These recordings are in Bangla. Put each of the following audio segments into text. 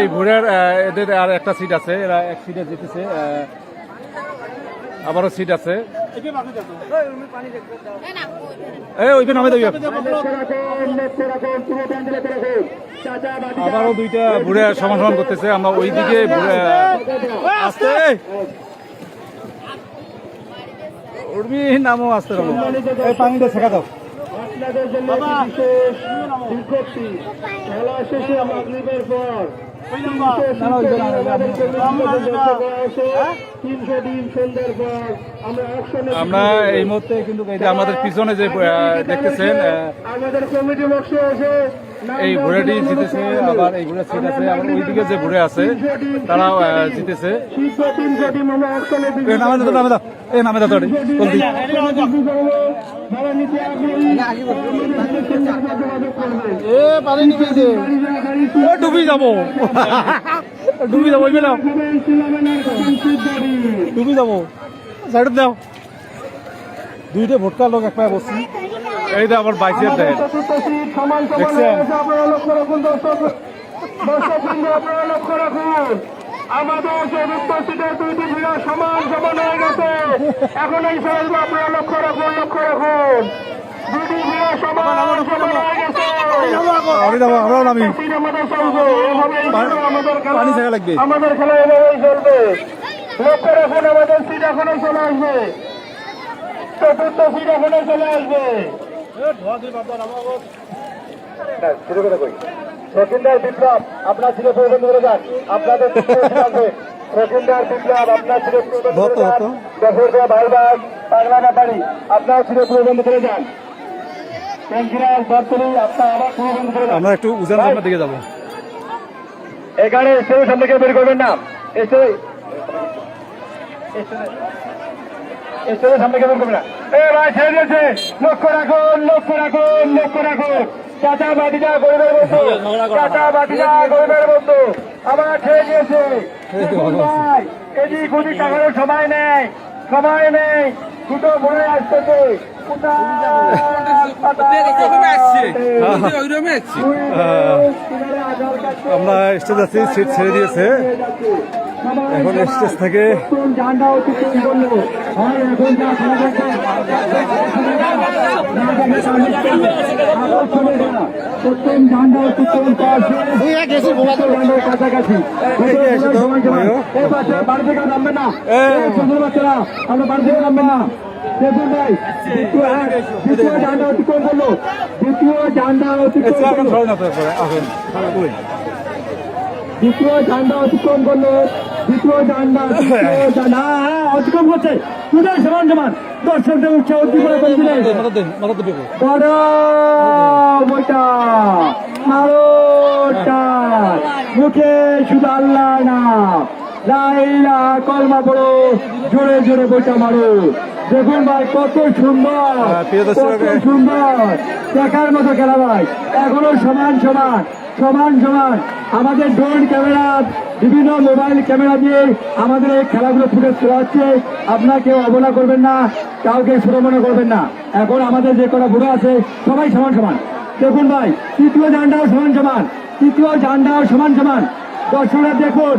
এই ঘোড়ার এদের আর একটা সিট আছে, এরা এক সিটে জিতেছে আবারও সিট আছে। আবারও দুইটা ঘুরে সমান করতেছে, আমরা ওই দিকে ঘুরে আসতে। উর্মি, নামো, আসতে পানিটা শেখা দাও। আপনাদের জন্য বিশেষ বিজ্ঞপ্তি। খেলা শেষে মাগরীবের পর তিনশো দিন সন্ধ্যার পর আমরা এই মুহূর্তে কিন্তু এই আমাদের পিছনে যে দেখেছেন দেখতেছেন আমাদের কমিটি বক্সে এসে এই ঘোড়াটি জিতেছে আবার এই ঘোড়া আছে আবার ওইদিকে যে ঘুরে আছে আহ, জিতেছে। এ পানি নিবে ও ডুবি যাব। ডুবি যাব ওইবে নাও। ডুবি যাব। সাইড দাও। দুইটা ভোটকা লোক এক পায়ে বসছি। এই যে আমার বাইকের দেয়। দেখছেন? আমাদের চতুর্থ সিটে দুইটি ভিড়া সমান সমান হয়ে গেছে। এখন এই আপনারা লক্ষ্য রাখুন লক্ষ্য রাখুন। দুটি ভিড়া সমান সমান হয়ে গেছে। আমি আমরাও নামি পানি থাকা লাগবে। আমাদের খেলা এভাবেই চলবে। লক্ষ্য রাখুন আমাদের সিট এখনও চলে আসবে। চতুর্থ সিট এখনও চলে আসবে। শচীন্দার বিপ্লব আপনার ছিল প্রবন্ধ করে যান আপনাদের শচীন্দার বিপ্লব আপনার ছিল প্রবন্ধ করে যান বাড়ি আপনার ছিল প্রবন্ধ করে যান আমরা একটু উজান সামনের দিকে যাব। এখানে এসেও সামনে বের করবেন না। এসে এসে সামনে কেউ বের না। এ ভাই ছেড়ে দিয়েছে। লক্ষ্য রাখুন লক্ষ্য রাখুন লক্ষ্য রাখুন। চাচা বাটিটা গরিবের বন্ধু। চাচা বাটিটা গরিবের বন্ধু। আবার ছেড়ে দিয়েছে। ভাই এদিক ওদিক টাকার সময় নেই। সময় নেই। দুটো মনে আসতেছে। আমরা স্টেজ আছি সিট ছেড়ে দিয়েছে। এখন স্টেজ থেকে আমরা বাড়ি থেকে নামবে না। দেখুন ভাই দ্বিতীয় হ্যাঁ, দ্বিতীয় ঝান্ডা অতিক্রম করল। দ্বিতীয় ঝান্ডা অতিক্রম করল। দ্বিতীয় ঝান্ডা অতিক্রম করল। দ্বিতীয় ঝান্ডা হ্যাঁ, হ্যাঁ, অতিক্রম করছে। দুটাই সমান সমান। দর্শকদের উৎসাহ উদ্দীপনা করে দিলেন। মাথা দে মাথা দে বেরো। বড় বইটা মারোটা মুখে শুধু আল্লাহ না লাইলা কলমা পড়ো। জোরে জোরে বইটা মারো। দেখুন ভাই কত সুন্দর হ্যাঁ, কত সুন্দর। দেখার মতো খেলা ভাই। এখনও সমান সমান সমান সমান। আমাদের ড্রোন ক্যামেরা বিভিন্ন মোবাইল ক্যামেরা দিয়ে আমাদের এই খেলাগুলো ফুটে তোলা হচ্ছে। আপনারা কেউ অবহেলা করবেন না কাউকে ছোট মনে করবেন না। এখন আমাদের যে কটা বুড়ো আছে সবাই সমান সমান। দেখুন ভাই তৃতীয় ঝান্ডাও সমান সমান। তৃতীয় ঝান্ডাও সমান সমান। দর্শকরা দেখুন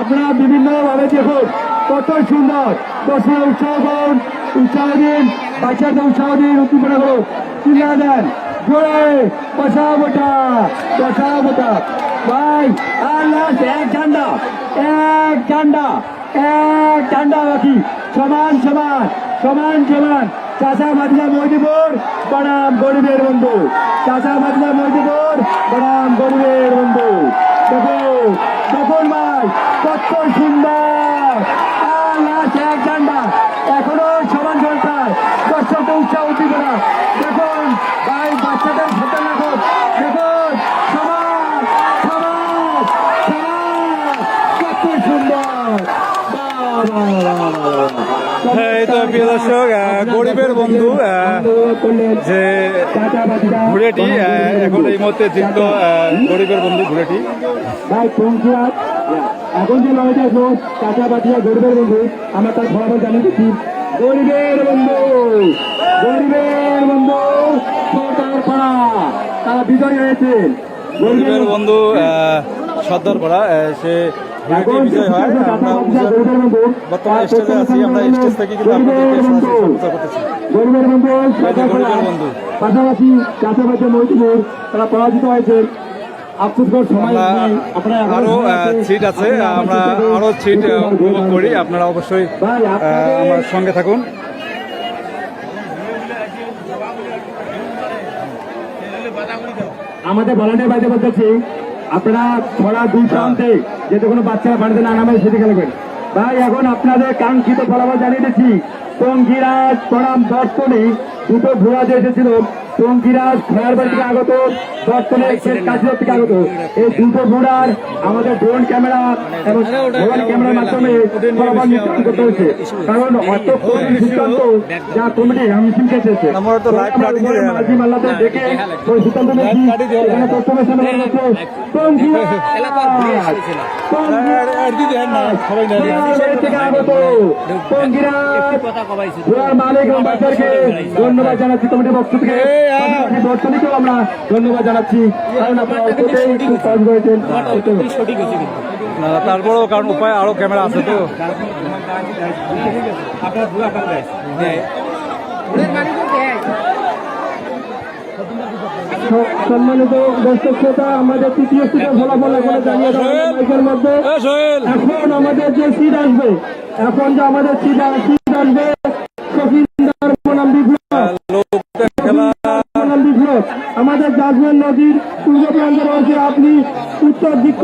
আপনারা বিভিন্নভাবে দেখুন কত সুন্দর। দর্শকরা উৎসাহ করুন উৎসাহ দিন বাচ্চাদের উৎসাহ দিন। উদ্দীপনা করুন চিল্লা দেন, জোরে, বসাও বোটা বসাও বোটা। ভাই, আর লাস্ট এক ঝান্ডা এক ঝান্ডা এক ঝান্ডা বাকি। সমান সমান সমান সমান। চাষা মাদিনা মহিদিপুর, বনাম গরিবের বন্ধু। চাষা মাদিনা মহিদিপুর, বনাম গরিবের বন্ধু। দেখুন দেখুন ভাই কত সুন্দর আর লাস্ট এক ঝান্ডা এখনও সমান সরকার দর্শকদের উৎসাহ উদ্দীপনা দেখুন ভাই বাচ্চাদের সাথে রাখুন দেখুন সমান সমান সমান কত সুন্দর বাহ, বাহ, বাহ, বাহ, বাহ। হ্যাঁ, এই তো প্রিয় দর্শক গরিবের বন্ধু যে ঘুরেটি এখন এই মুহূর্তে জিতল গরিবের বন্ধু ঘুরেটি এখন যে লড়াইটা আসব চাচা বাটিয়া গরিবের বন্ধু আমরা তার ফলাফল জানিয়ে দিচ্ছি। গরিবের বন্ধু গরিবের বন্ধু তারা বিজয়ী হয়েছে। গরিবের বন্ধু আহ, সর্দার পাড়া আহ, সে বিজয় হয় আমরা বর্তমানে স্টেজে আছি আমরা স্টেজ থেকে কিন্তু আপনাদেরকে সরাসরি করতেছি গরিবের বন্ধু এই যে গরিবের বন্ধু। পাশাপাশি চাষাবাদে মৈত্রীপুর তারা পরাজিত হয়েছে আফসোসকর সময় আমরা নেই। আপনারা আরও আছে। সিট আছে আমরা আরও সিট উপভোগ করি আপনারা অবশ্যই আমার সঙ্গে থাকুন আমাদের ভলান্টিয়ার বাড়িতে বলতেছি আপনারা ছড়া দুই প্রান্তে যেহেতু কোনো বাচ্চারা বাড়িতে না নামে সেটি খেলবেন ভাই, এখন আপনাদের কাঙ্ক্ষিত ফলাফল জানিয়ে দিচ্ছি। টঙ্গিরাজ প্রণাম দর্শনী দুটো ঘোড়া যে এসেছিল টঙ্গিরাজ খেয়ারবাড়ি থেকে আগত দর্শনে কাশির থেকে আগত। এই দুটো ঘোড়ার আমাদের ড্রোন ক্যামেরা এবং মোবাইল ক্যামেরার মাধ্যমে ফলাফল নির্ধারণ করতে হয়েছে। কারণ অত কঠিন সিদ্ধান্ত যা কমিটি। মাঝি মাল্লাদের ওই সিদ্ধান্ত নিয়েছি। এখানে প্রথমে সামনে মালিক এবং বাচ্চাদেরকে ধন্যবাদ জানাচ্ছি। কমিটির পক্ষ থেকে দর্শনীকেও আমরা ধন্যবাদ জানাচ্ছি। কারণ আপনারা অল্পতেই খুব সহজ করেছেন। তারপরেও কারণ উপায় আরও ক্যামেরা আছে তো। সম্মানিত দর্শক শ্রোতা আমাদের তৃতীয় সিটের ফলাফল এখনও জানিয়ে মধ্যে। এখন আমাদের যে সিট আসবে এখন যে আমাদের সিট সিট আসবে বিপ্লব জাজমেন নদীর পূর্ব প্রান্তে রয়েছে। আপনি উত্তর দিক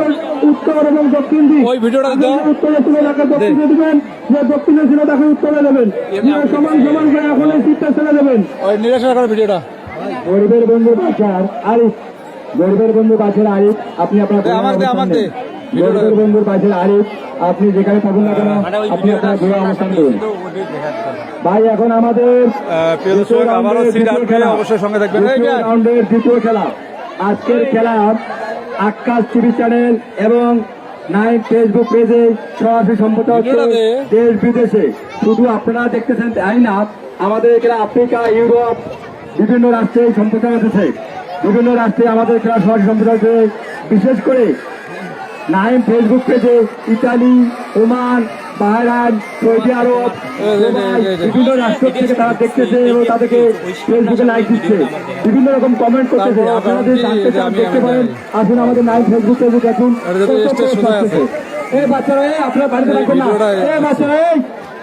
উত্তর এবং দক্ষিণ দিক। ওই ভিডিওটা উত্তরে তুলে তাকে দক্ষিণে দেবেন যে দক্ষিণে ছিল তাকে উত্তরে দেবেন। সমান সমান করে এখন এই সিটটা ছেড়ে দেবেন। ওই নিরাশা করা ভিডিওটা। গরিবের বন্ধু বাছার আরিফ। গরিবের বন্ধু বাছার আরিফ আপনি আপনার আমাকে আমাকে বন্ধুর আরিফ আপনি যেখানে থাকুন না কেন আপনি আপনার ঘোরা অবস্থান করুন। ভাই এখন আমাদের অবশ্যই সঙ্গে থাকবেন। রাউন্ডের দ্বিতীয় খেলা। আজকের খেলা আকাশ টিভি চ্যানেল এবং নাইন ফেসবুক পেজে সরাসরি সম্প্রচার হচ্ছে দেশ বিদেশে। শুধু আপনারা দেখতেছেন তাই না আমাদের এখানে আফ্রিকা ইউরোপ বিভিন্ন রাষ্ট্রে সম্প্রচার হতেছে। বিভিন্ন রাষ্ট্রে আমাদের খেলা সরাসরি সম্প্রচার হচ্ছে বিশেষ করে নাইম ফেসবুক পেজে Italy Oman Bahrain Saudi Arab বিভিন্ন রাষ্ট্র থেকে তারা দেখতেছে এবং তাদেরকে ফেসবুকে লাইক দিচ্ছে। বিভিন্ন রকম কমেন্ট করতেছে। আপনারা যদি জানতে চান দেখতে পারেন। আসুন আমাদের নাইম ফেসবুক পেজে দেখুন। এই বাচ্চারা আপনার বাড়িতে রাখবেন না। এই বাচ্চারা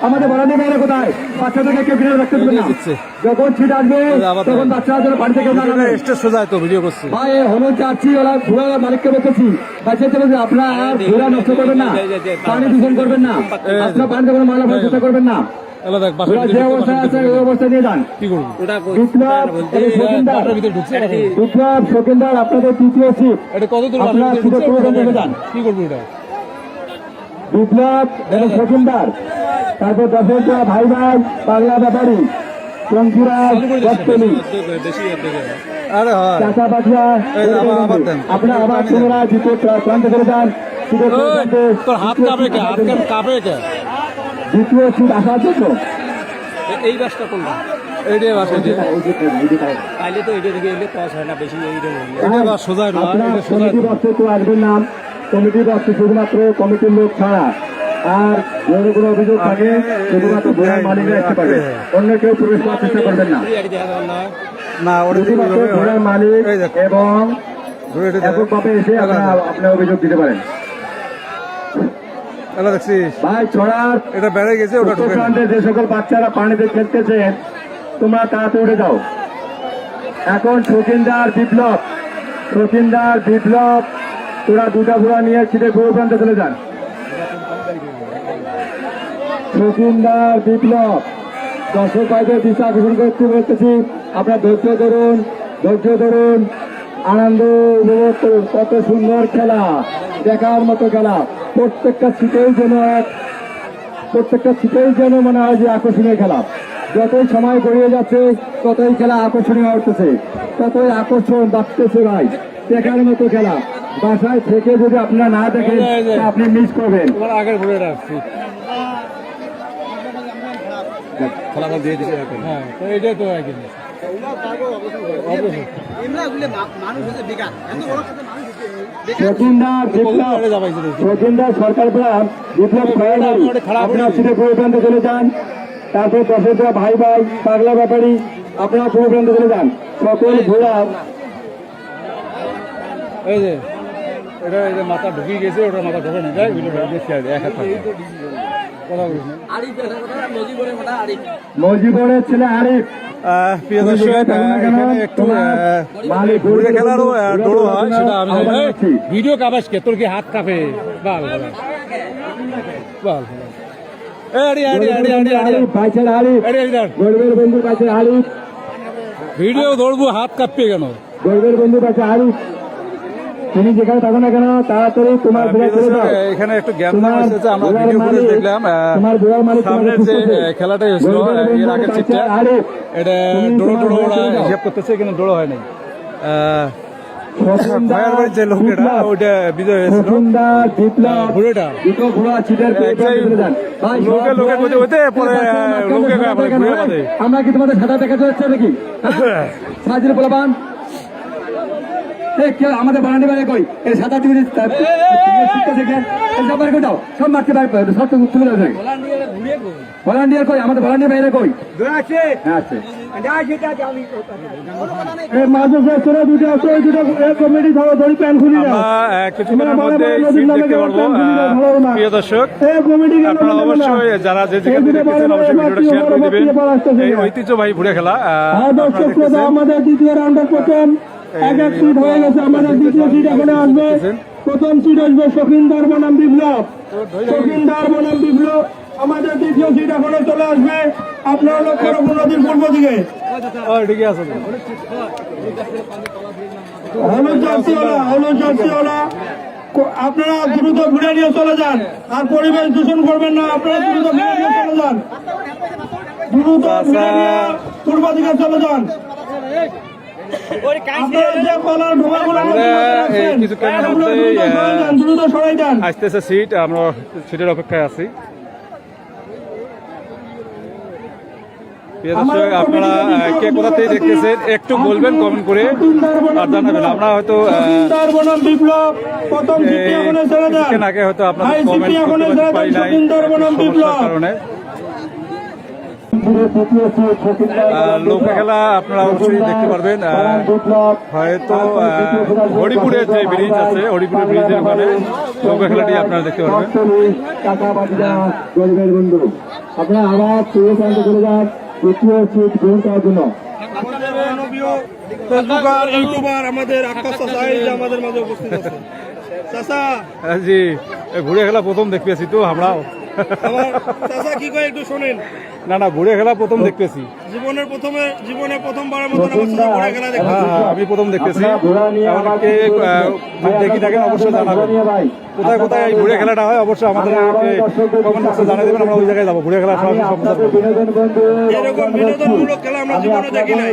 আমাদের বাড়ানি মেয়েরা কোথায় বাচ্চাদেরকে কেউ কিনে রাখতে দেবেন না যখন ছিট আসবে তখন বাচ্চারা যেন বাড়িতে কেউ না সোজা তো ভিডিও করছে ভাই হলো চাচ্ছি ওরা ঘোড়া মালিককে বলতেছি বলছি আপনারা আর ঘোড়া নষ্ট করবেন না পানি দূষণ করবেন না আপনারা পানিতে কোনো ফেলার করবেন না আপনাদের তৃতীয় সিট কত দূর আপনারা। কি করব এটা বিপ্লব এবং শকিনদার তারপর দশেরটা ভাই ভাই বাংলা ব্যাপারী টঙ্কিরাজ দেন। আপনারা আবার পুনরায় দ্বিতীয় প্রান্তে করে যান। দ্বিতীয় সিট আসার জন্য। এই বাসটা বাসা যে তো এটা থেকে এলে হয় না বেশি সোজা তো আসবেন না। কমিটি বক্সে শুধুমাত্র কমিটির লোক ছাড়া আর যদি কোনো অভিযোগ থাকে শুধুমাত্র ঘোড়ার মালিকরা আসতে পারবে। অন্য কেউ প্রবেশ করার চেষ্টা করবেন না। শুধুমাত্র ঘোড়ার মালিক এবং। এককভাবে এসে আপনারা আপনার অভিযোগ দিতে পারেন। এলা ভাই ছড়ার এটা বেড়ে গেছে ওটা যে সকল বাচ্চারা পানিতে খেলতেছে তোমরা তাড়াতাড়ি উঠে যাও। এখন শচীনদার বিপ্লব শচীনদার বিপ্লব। তোরা দুটা ঘোড়া নিয়ে ছিটে গৌর প্রান্তে চলে যান। শচীনদার বিপ্লব দর্শক ভাইদের দিশা আকর্ষণ করতে বলতেছি আপনার ধৈর্য ধরুন ধৈর্য ধরুন, আনন্দ উপভোগ করুন। কত সুন্দর খেলা, দেখার মতো খেলা। প্রত্যেকটা সিটেই যেন এক, প্রত্যেকটা সিটেই যেন মনে হয় যে আকর্ষণীয় খেলা। যতই সময় গড়িয়ে যাচ্ছে, ততই খেলা আকর্ষণীয় উঠতেছে ততই আকর্ষণ বাড়তেছে ভাই। দেখার মতো খেলা। বাসায় থেকে যদি আপনারা না দেখেন আপনি মিস করবেন। আগের ঘুরে রাখছি। ফলাফল দিয়ে দিছে হ্যাঁ তো এটাই তো চলে যান। তারপর দশেরা ভাই ভাই পাগলা ব্যাপারী আপনারা পুরো প্রান্তে চলে যান। সকল ঘোড়া এই যে এটা যে মাথা ঢুকিয়ে গেছে ওটা মাথা ঢোকে না যায় ভিডিও দেখছি আর এক হাত কথা বলিস না। ছেলে আরিফ। প্রিয় দর্শক এখানে একটু ঘুরে খেলারও আহ, হয় সেটা আমি আহ্বান এই, করছি। ভিডিও কাবাস কে? তোর কি হাত কাঁপে? বাল বাল ভিডিও দৌড়বো হাত কাঁপবে কেন? গরিবের বন্ধু কাছে আরিফ। তুমি যেখানে থাকো না কেন তাড়াতাড়ি তোমার ঘোড়া ছেড়ে দাও। এখানে একটু জ্ঞান তোমার এসেছে আমরা ভিডিও ফুটেজ দেখলাম তোমার ঘোড়ার মালিক সামনের যে খুঁজতেছে। খেলাটা হয়েছিল এর আগের কাছে এটা ডোড়ো ডোড়ো ওরা হিসাব করতেছে কিন্তু ডোড়ো হয় নাই যে ওইটা বিজয় হয়েছিল। ঘুরেটা লোকে লোকে পরে, লোকে ঘুরে আমরা কি তোমাদের সাদা দেখা যাচ্ছে নাকি? সাজির পোলাপান? এই কে আমাদের বানানি বাইরে কই এই সাদা টিভি কই দাও সব মারতে সব তো তুলে দাও ভলান্টিয়ার কই আমাদের ভলান্টিয়ার বাইরে কই হ্যাঁ আছে কিছুক্ষণের মধ্যে দেখতে পারব প্রিয় দর্শক এই কমিটি গেল আপনারা না, না, না। অবশ্যই যারা যে যেখান থেকে দেখতেছেন অবশ্যই ভিডিওটা শেয়ার করে দিবেন এই ঐতিহ্যবাহী ঘুরে খেলা হ্যাঁ আমাদের দ্বিতীয় রাউন্ডের প্রথম এক এক সিট হয়ে গেছে, আমাদের দ্বিতীয় সিট এখানে আসবে। প্রথম সিট আসবে শকিনদার বনাম বিপ্লব। শকিনদার বনাম বিপ্লব, আমাদের দ্বিতীয় সিট এখনও চলে আসবে। আপনারা লক্ষ্য রাখুন নদীর পূর্ব দিকে। আপনারা দ্রুত ঘুরে নিয়ে চলে যান। আর পরিবেশ দূষণ করবেন না, আপনারা দ্রুত ঘুরে নিয়ে চলে যান। দ্রুত ঘুরে নিয়ে পূর্ব দিকে চলে যান আপনারা যে কলার ঢোকাগুলো আমরা এই কিছুক্ষণের মধ্যেই, আসতেছে সিট আমরা সিটের অপেক্ষায় আছি। আপনারা কে কোথা থেকে দেখতেছেন একটু বলবেন কমেন্ট করে আর জানাবেন। আমরা হয়তো আগে হয়তো আপনাদের কমেন্ট যান নাই কারণে। নৌকা খেলা আপনারা অবশ্যই দেখতে পারবেন। হয়তো হরিপুরের যে ব্রিজ আছে হরিপুরের ব্রিজের ওখানে নৌকা খেলাটি আপনারা দেখতে পারবেন। আপনারা আবার চলে যান। তৃতীয় সিট গ্রহণ করার জন্য ফেসবুকার ইউটিউবার আমাদের আকাশ এই আমাদের মাঝে উপস্থিত আছে। চাষা। জি ঘুরে খেলা প্রথম দেখতেছি তো আমরাও। আমার চাচা কি কয় একটু শোনেন। না না ঘুরে খেলা প্রথম দেখতেছি। জীবনের প্রথমে জীবনে প্রথমবারের মতন আমার চাষা ঘোড়া খেলা দেখেছি হ্যাঁ হ্যাঁ, আমি প্রথম দেখতেছি। আপনারা ঘোড়া নিয়ে এমন আবার কে শুরু আহ, করেছেন। দেখি থাকেন অবশ্যই জানাবেন। কোথায় কোথায় এই ঘুরে খেলাটা হয় অবশ্যই আমাদের কমেন্ট বক্সে জানিয়ে দেবেন আমরা ওই জায়গায় যাব ঘুরে খেলা বন্ধু এরকম বিনোদনমূলক খেলা আমরা জীবনে দেখি নাই।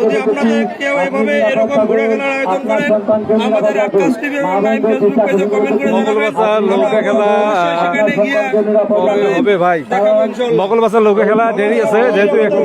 যদি আপনাদের কেউ এভাবে এরকম ঘোড়া খেলার আয়োজন করে আমাদের আকাশ টিভি এবং লাইভ ফেসবুক পেজে কমেন্ট করে জানাবেন। খেলা সেখানে গিয়ে হবে ভাই। ইনশাল্লাহ মঙ্গলবাজার খেলা দেরি আছে যেহেতু এখন